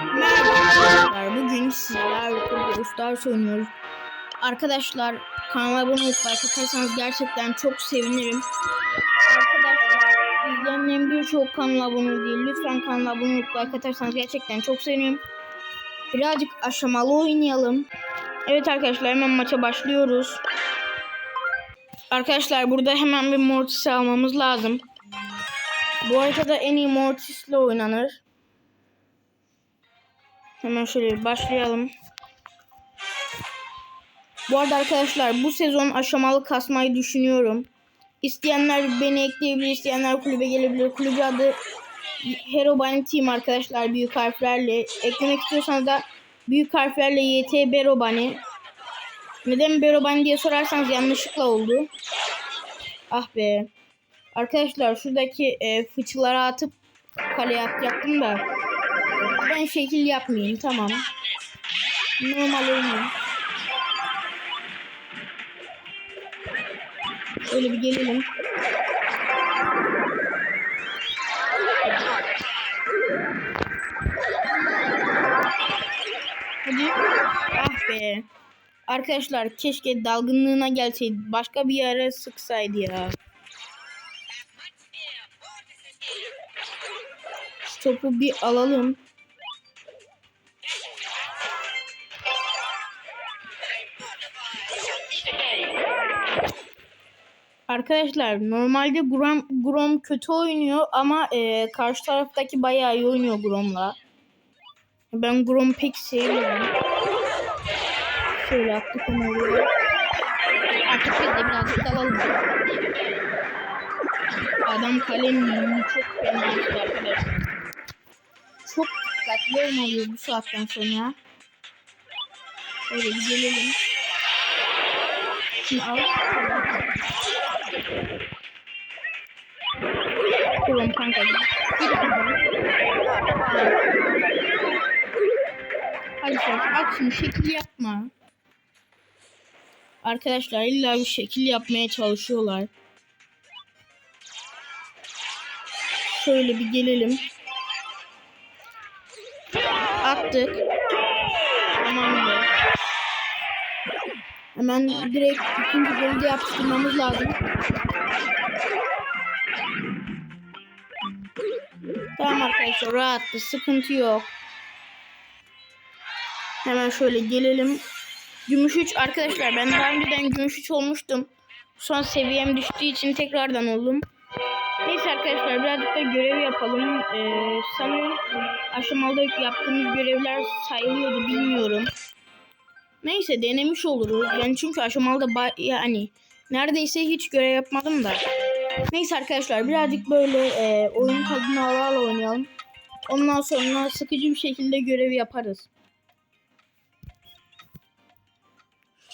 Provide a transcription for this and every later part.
Merhaba arkadaşlar. Bugün sizlerle Brawl Stars oynuyoruz. Arkadaşlar kanala abone olup like gerçekten çok sevinirim. Arkadaşlar izleyenlerin birçok kanala abone değil. Lütfen kanala abone olup like atarsanız gerçekten çok sevinirim. Birazcık aşamalı oynayalım. Evet arkadaşlar hemen maça başlıyoruz. Arkadaşlar burada hemen bir Mortis almamız lazım. Bu haritada en iyi Mortis ile oynanır. Hemen şöyle başlayalım. Bu arada arkadaşlar bu sezon aşamalı kasmayı düşünüyorum. İsteyenler beni ekleyebilir, isteyenler kulübe gelebilir. Kulübe adı Hero Bunny Team arkadaşlar büyük harflerle. Eklemek istiyorsanız da büyük harflerle YT Bero Bunny. Neden Bero Bunny diye sorarsanız yanlışlıkla oldu. Ah be. Arkadaşlar şuradaki e, fıçılara atıp kaleye atacaktım da. Ben şekil yapmayayım tamam. Normal oynayayım. Şöyle bir gelelim. Hadi. Ah be. Arkadaşlar keşke dalgınlığına gelseydi. Başka bir yere sıksaydı ya. Topu bir alalım. Arkadaşlar normalde Grom, Grom kötü oynuyor ama e, karşı taraftaki bayağı iyi oynuyor Grom'la. Ben Grom'u pek sevmiyorum. Şöyle attık onu oraya. Artık biz de birazcık dalalım. Adam kalemini çok fena açtı arkadaşlar. Çok dikkatli olmalıyız bu saatten sonra. Şöyle bir gelelim. Şunu al. Tamam kanka. Sen at şekil yapma. Arkadaşlar illa bir şekil yapmaya çalışıyorlar. Şöyle bir gelelim. Attık. Tamamdır. Hemen direkt ikinci golü de yapıştırmamız lazım. Tamam arkadaşlar rahattı. Sıkıntı yok. Hemen şöyle gelelim. Gümüş 3 arkadaşlar ben daha önceden gümüş 3 olmuştum. Son seviyem düştüğü için tekrardan oldum. Neyse arkadaşlar birazcık da görev yapalım. Ee, sanırım aşamalı yaptığımız görevler sayılıyordu bilmiyorum. Neyse denemiş oluruz. Ben çünkü aşamalı da yani neredeyse hiç görev yapmadım da. Neyse arkadaşlar birazcık böyle e, oyun ala oynayalım. Ondan sonra sıkıcı bir şekilde görevi yaparız.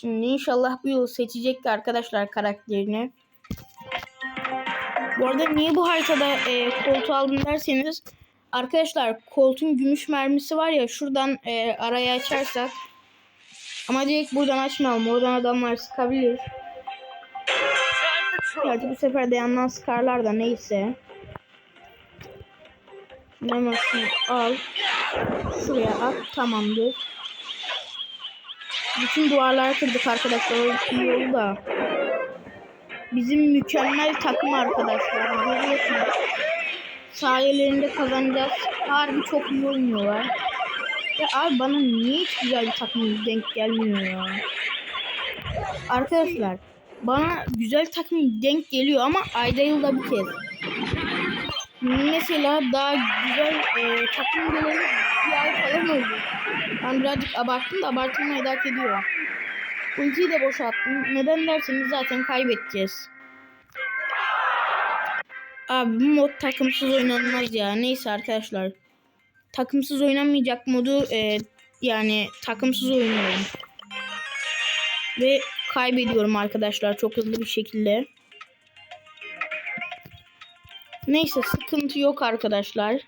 Şimdi inşallah bu yıl seçecek arkadaşlar karakterini. Bu arada niye bu haritada e, koltuğu aldım derseniz arkadaşlar koltuğun gümüş mermisi var ya şuradan e, araya açarsak ama direkt buradan açmayalım. Oradan adamlar sıkabilir. Gerçi bu sefer de yandan sıkarlar da neyse. Şunu al. Şuraya at. Tamamdır. Bütün duvarları kırdık arkadaşlar. O iyi oldu da. Bizim mükemmel takım arkadaşlar. Görüyorsunuz. Sayelerinde kazanacağız. Harbi çok iyi oynuyorlar. Ya abi bana niye hiç güzel bir takım denk gelmiyor ya. Arkadaşlar bana güzel takım denk geliyor ama ayda yılda bir kez. Mesela daha güzel e, takım geleli bir ay falan oldu. Ben birazcık abarttım da abartılmayı hak ediyor. Ultiyi de boşalttım. Neden derseniz zaten kaybedeceğiz. Abi bu mod takımsız oynanmaz ya. Neyse arkadaşlar. Takımsız oynamayacak modu e, yani takımsız oynuyorum. Ve kaybediyorum arkadaşlar çok hızlı bir şekilde. Neyse sıkıntı yok arkadaşlar.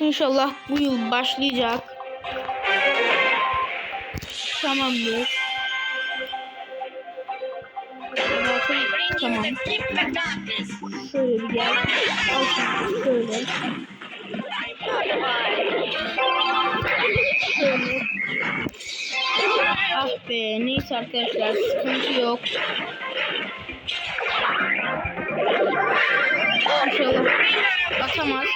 İnşallah bu yıl başlayacak. Tamamdır. Tamam. Şöyle bir gel. Şöyle. Şöyle. Ah be neyse arkadaşlar sıkıntı yok. İnşallah basamaz.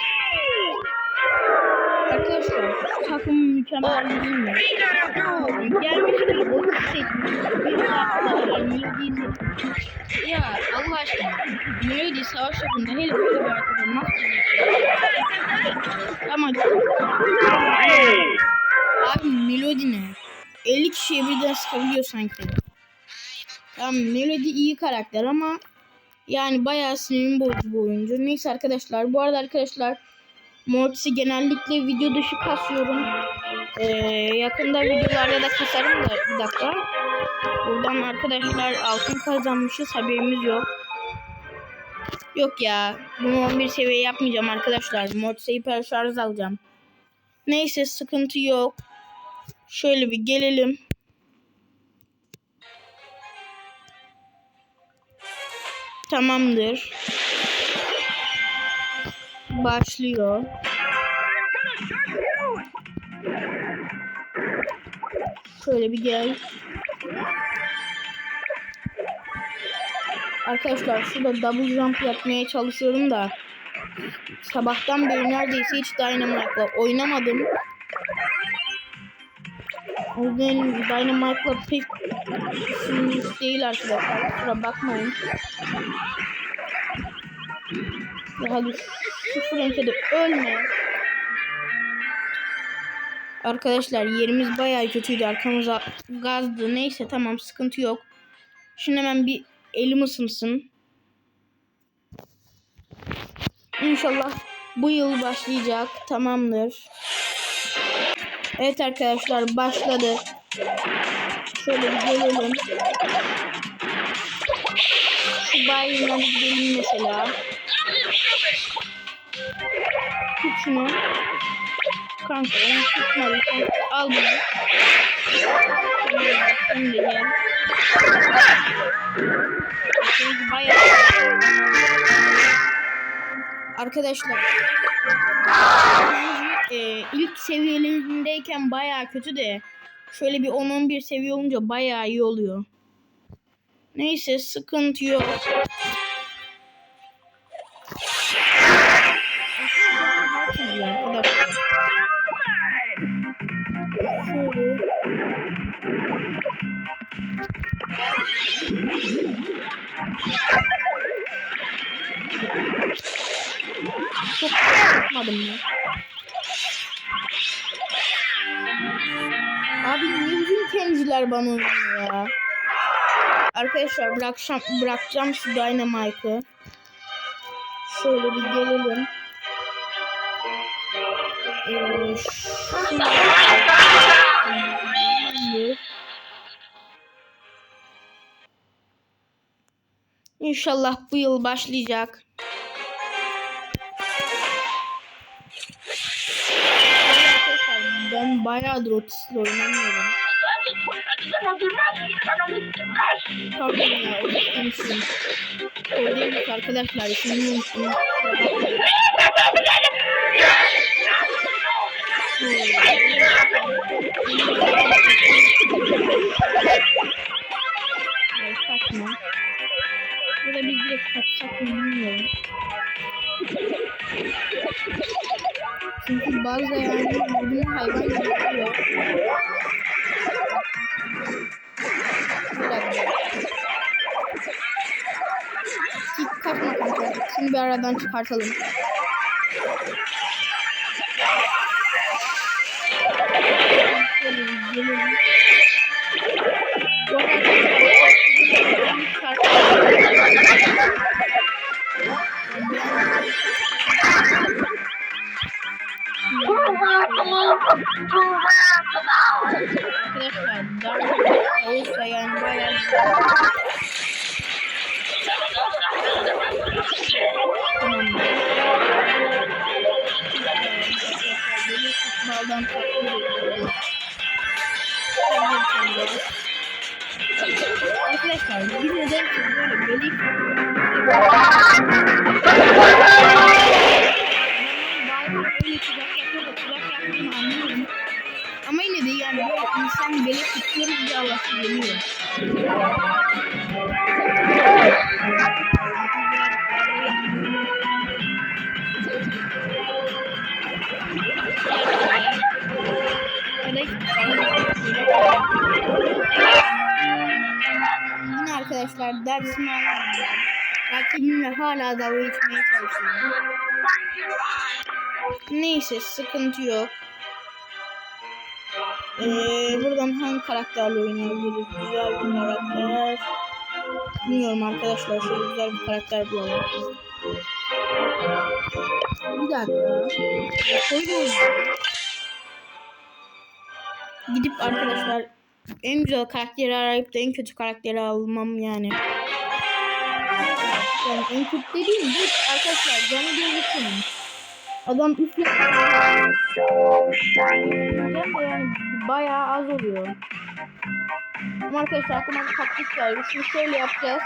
Arkadaşlar takım mükemmel değil mi? Gelmiştir onu seçmiş. Bir arkadaşlar Melody seçmiş. Ya Allah aşkına Melody savaş topunda hele böyle bir arkada nasıl bir Ama Abi Melody ne? 50 kişiye birden sıkabiliyor sanki. Tamam Melody iyi karakter ama yani bayağı sinirim bozucu bir oyuncu. Neyse arkadaşlar bu arada arkadaşlar Mortis'i genellikle video dışı kasıyorum. Ee, yakında videolarda da kasarım da bir dakika. Buradan arkadaşlar altın kazanmışız haberimiz yok. Yok ya bunu 11 seviye yapmayacağım arkadaşlar. Mortis'e hiper şarj alacağım. Neyse sıkıntı yok. Şöyle bir gelelim. Tamamdır. Başlıyor. Şöyle bir gel. Arkadaşlar şurada double jump yapmaya çalışıyorum da sabahtan beri neredeyse hiç Dynamite'la oynamadım. O yüzden Dynamite'la pek sinirli değil arkadaşlar. Kusura bakmayın. Ya hadi Frank'e de ölme. Arkadaşlar yerimiz bayağı kötüydü. Arkamıza gazdı. Neyse tamam sıkıntı yok. Şimdi hemen bir elim ısınsın. İnşallah bu yıl başlayacak. Tamamdır. Evet arkadaşlar başladı. Şöyle bir gelelim. Şu bayrağı gidelim mesela. Tut şunu. Kanka onu tutmadı. Kanka, al bunu. Şimdi gel. Şimdi bayağı. Arkadaşlar. E, ilk seviyelerindeyken bayağı kötü de şöyle bir 10-11 seviye olunca bayağı iyi oluyor. Neyse sıkıntı yok. Yapmadım ya. Abi niye bütün temizler bana oynuyor ya? Arkadaşlar bırakacağım, bırakacağım şu Dynamite'ı. Şöyle bir gelelim. Ee. İnşallah bu yıl başlayacak. Bayağıdır otistle oynamıyorum. Pardon ya otislemişim. Oradaymış arkadaşlar şimdi unuttum. Ay saçma. Burada bir direkt kaçsak mı bilmiyorum. Çünkü bazı yani vurduğum hayvan yapıyor. Bir dakika. Seni bir aradan çıkartalım. Bir Arkadaşlar darbe olursa yani bayağı tamam. Beni baldan takip ediyor. Arkadaşlar bir neden böyle böyle böyle insan beni tutuyoruz diye Allah'ı geliyor. Yine arkadaşlar dersimi alamadım. Rakibimle hala dalga geçmeye çalışıyorum. Neyse sıkıntı yok. Ee, buradan hangi karakterle oynayabiliriz? Güzel bir karakter. Bilmiyorum arkadaşlar. Şöyle güzel bir karakter bulalım. Bir dakika. Koyuyorum. Gidip arkadaşlar en güzel karakteri arayıp da en kötü karakteri almam yani. Yani en kötü dediğim bu arkadaşlar canı gözüküyor. Adam üfle yani bayağı az oluyor. Ama arkadaşlar aklıma bir taktik geldi. Şimdi şöyle yapacağız.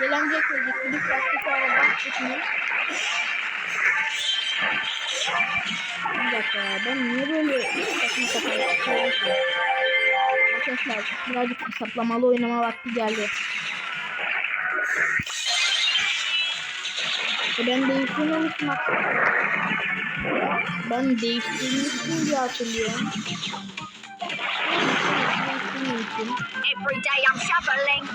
Gelecek. Bir taktik ara bastık mı? Bir dakika ya, ben niye böyle saçma sapan? Arkadaşlar birazcık hesaplamalı oynama vakti geldi. E ben değiştirmemişim aslında. Ben değiştirmiştim diye hatırlıyorum. Every day I'm shoveling.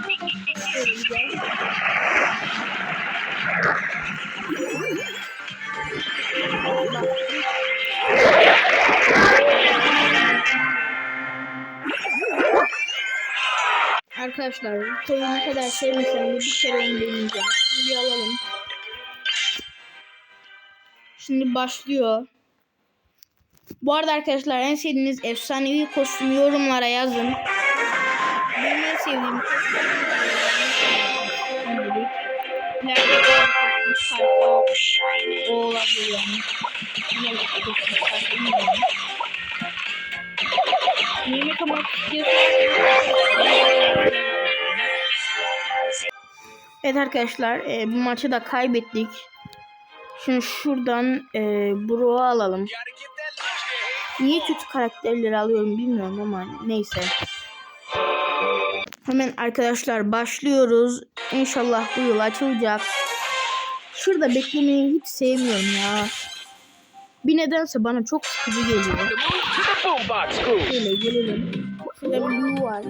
Arkadaşlar koyu ne kadar sevmesem de bir kere onu deneyeceğim. Bir alalım. Şimdi başlıyor. Bu arada arkadaşlar en sevdiğiniz efsanevi kostümü yorumlara yazın. Benim en sevdiğim kostüm kostüm o kostüm Evet arkadaşlar e, bu maçı da kaybettik. Şimdi şuradan e, Bro'u alalım. Niye kötü karakterleri alıyorum bilmiyorum ama neyse. Hemen arkadaşlar başlıyoruz. İnşallah bu yıl açılacak. Şurada beklemeyi hiç sevmiyorum ya. Bir nedense bana çok sıkıcı geliyor. Şöyle gelelim. Şurada bir Lu var.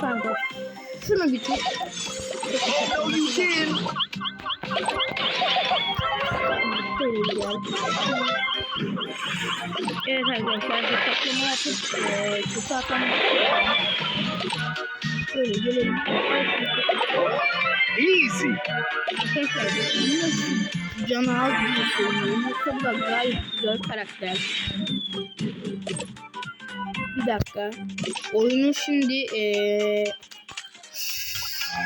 Kanka. Şunu bir tut. No, you didn't. Evet arkadaşlar bir toplama yapıp eee kötü atlama Şöyle gelelim. Easy. Arkadaşlar yine canı az bir söylüyorum. Yoksa bu da gayet güzel karakter. Bir dakika. Oyunu şimdi eee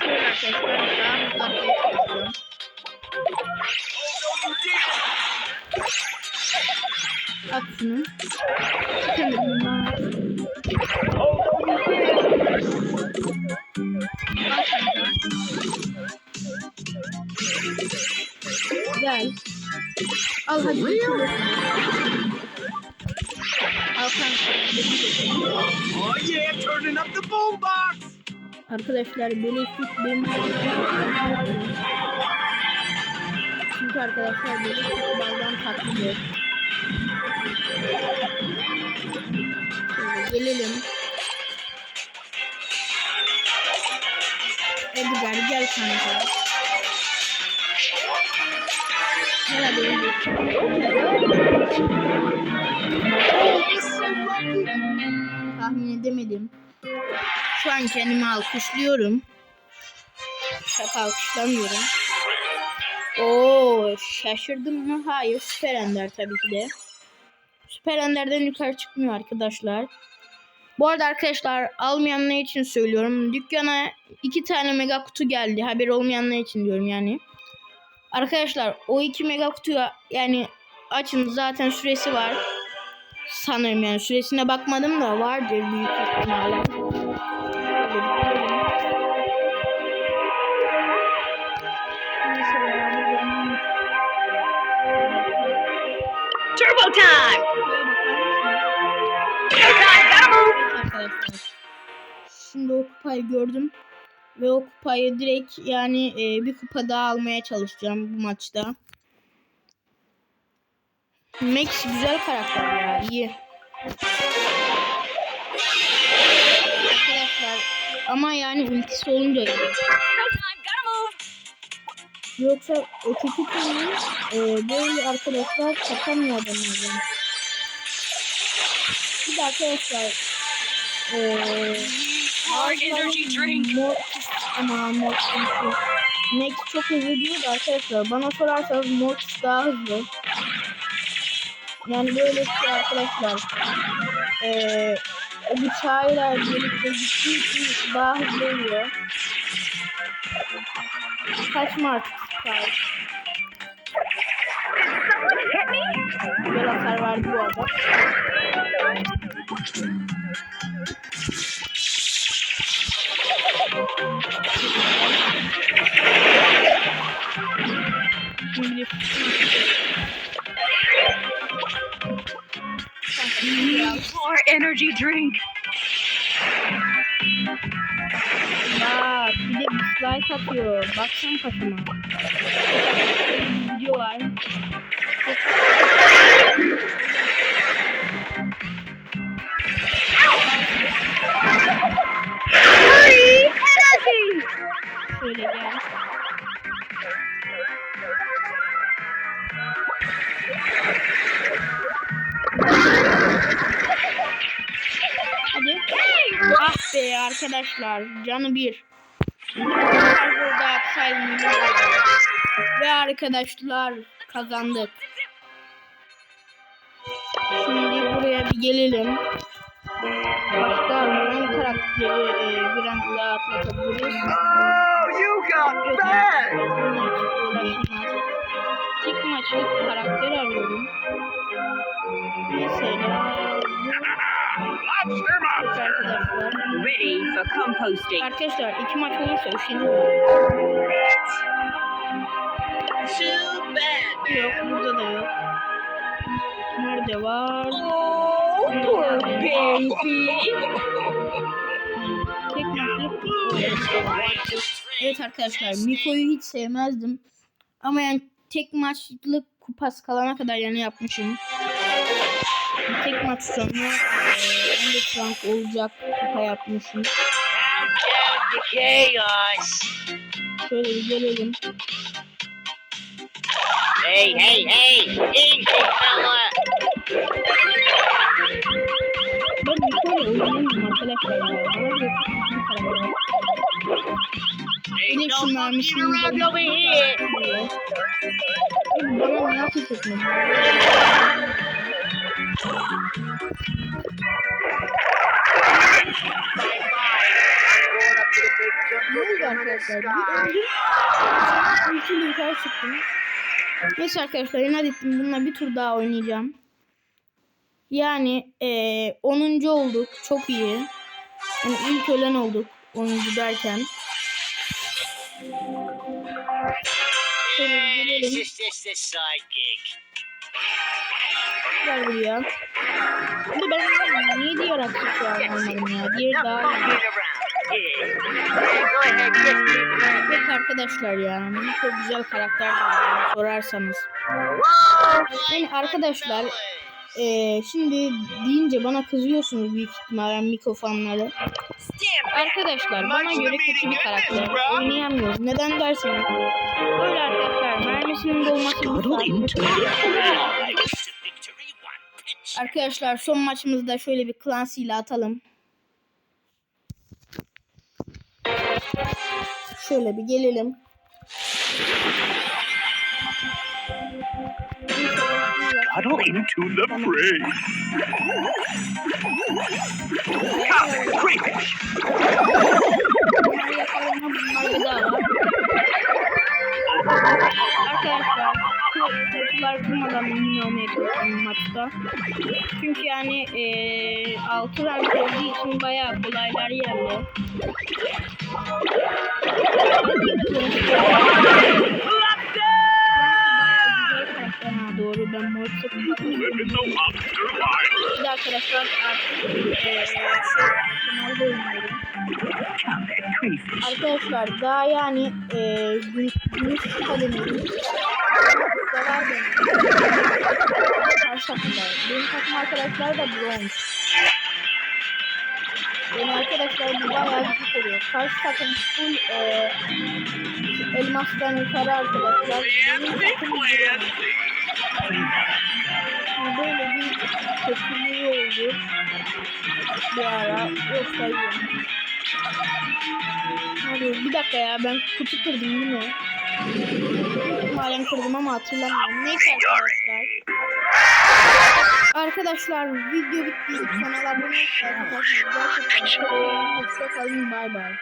arkadaşlar daha hızlı kanka. Gel. Al hadi. Al kanka. Oh yeah, turning up the boombox. Arkadaşlar beleşik benim Çünkü arkadaşlar beleşik baldan tatlıdır. Şöyle gelelim. Edgar gel kanka. Edgar. Tahmin edemedim. Şu an kendimi alkışlıyorum. Şaka alkışlamıyorum. Oo şaşırdım mı? Hayır. Süper Ender tabii ki de. Süper Ender'den yukarı çıkmıyor arkadaşlar. Bu arada arkadaşlar almayanlar için söylüyorum. Dükkana iki tane mega kutu geldi. Haber olmayanlar için diyorum yani. Arkadaşlar o iki mega kutuyu yani açın zaten süresi var. Sanırım yani süresine bakmadım da vardır büyük ihtimalle. Turbo time. Şimdi o kupayı gördüm. Ve o kupayı direkt yani e, bir kupa daha almaya çalışacağım bu maçta. Max güzel karakter ya iyi. Arkadaşlar ama yani ultisi olunca iyi. Yoksa kötü türlü e, böyle arkadaşlar katamıyor adamlardan. Bir de arkadaşlar e, Hard energy drink. Mor, ama çok hızlı diyor da arkadaşlar bana sorarsanız Mortis daha hızlı. Yani böyle şey arkadaşlar eee o bıçağıyla birlikte gittiği için daha hızlı oluyor. Kaçma artık Sky. Güzel hasar verdi bu arada. Şimdi More energy drink. Bak bir de dislike atıyor. Baksana paşama. Video var. Şöyle gel. Be arkadaşlar. Canı bir. Burada atsaydım. Ve arkadaşlar kazandık. Şimdi buraya bir gelelim. Başka hangi karakteri e, biraz daha atlatabiliriz? Oh, you got back! Tek maçlık karakter arıyorum. Mesela Bu arkadaşlar. Ready for composting. Arkadaşlar iki maç olursa üşenirim. Too bad. Yok burada da yok. Nerede var? Oh, poor baby. Tek maçlık. Evet arkadaşlar Miko'yu hiç sevmezdim. Ama yani tek maçlık kupas kalana kadar yani yapmışım. Tek maç sonra 14 rank olacak kupa yapmışım. Şöyle bir gelelim. Hey, hey, hey! Easy, fella! Ben bir de şu monkey mermisini around over here! Bana ne yapacak mı? Ne oldu çıktım. Neyse arkadaşlar inat ettim. Bununla bir tur daha oynayacağım. Yani eee 10. olduk. Çok iyi. Yani ilk ölen olduk. 10. derken. Şöyle gelelim. İs just a side gig. Gel buraya. Bir de ben niye diğer aksesuar almadım ya? Diğer daha. Evet arkadaşlar ya. Çok güzel karakter sorarsanız. Yani arkadaşlar eee, şimdi deyince bana kızıyorsunuz büyük ihtimalle mikrofonları. Arkadaşlar bana göre kötü bir karakter. Oynayamıyoruz. Neden derseniz. Böyle arkadaşlar mermisinin dolması saat. Arkadaşlar son maçımızda şöyle bir Clancy ile atalım. Şöyle bir gelelim. İnto the fray. Crayfish. Bunları da. Çünkü yani e, 6 rank olduğu için bayağı kolaylar yerli. doğru ben mor Bir de arkadaşlar artık eee finalde oynuyorum. Arkadaşlar daha yani eee gümüş kademeli. Sever beni. Takımda. Benim takım arkadaşlar da bronz. Benim arkadaşlar bu bayağı güçlü oluyor. Karşı takım full e, elmastan yukarı arkadaşlar. Benim takım böyle bir kötülüğü oldu. Bir ara. Yoksa iyi. Hadi bir dakika ya ben kutu kırdım değil mi? İhtimalle kırdım ama hatırlamıyorum. Neyse arkadaşlar. Arkadaşlar video bitti. Kanala abone olmayı. Gerçekten. Hoşçakalın. Bay bay.